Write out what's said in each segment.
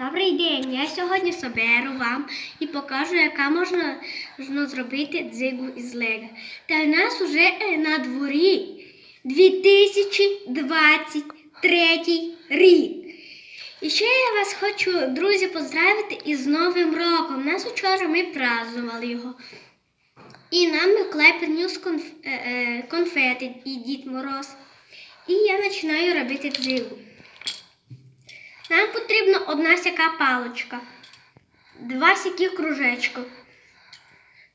Добрий день! Я сьогодні соберу вам і покажу, яка можна, зробити дзигу із лего. Та у нас уже е, на дворі 2023 рік. І ще я вас хочу, друзі, поздравити із Новим роком. Нас вчора ми празднували його. І нам Миколай приніс конф, е, е, конфети і Дід Мороз. І я починаю робити дзигу. Нам потрібна одна сяка паличка, два сяких кружечка,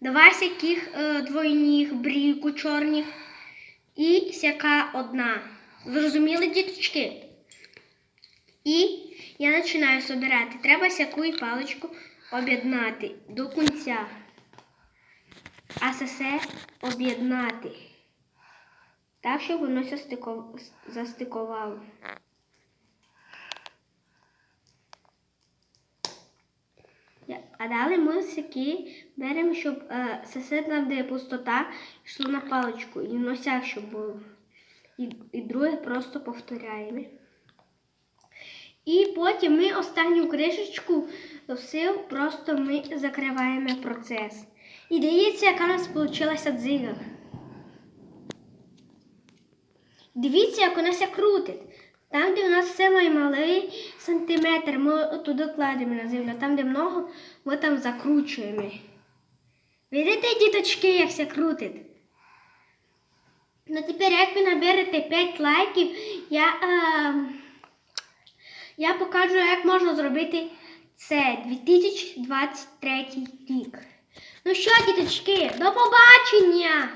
два сяких е, двойних брійку чорних і сяка одна. Зрозуміли, діточки? І я починаю збирати. Треба сяку і паличку об'єднати до кінця. А все об'єднати. Так, щоб воно застикувало. Я- А далі ми сяки беремо, щоб е, сосед нам, де пустота, йшло на паличку. І носяк, щоб було. І, і друге просто повторяємо. І потім ми останню кришечку сил просто ми закриваємо процес. І дивіться, яка у нас вийшла дзига. Дивіться, як вона ся крутить. Там, де у нас все має малий сантиметр, ми туди кладемо на землю. Там, де много, ми там закручуємо. Видите, діточки, як ся крутить? Ну тепер, як ви наберете 5 лайків, я, е, я покажу, як можна зробити це 2023 рік. Ну що, діточки, до побачення!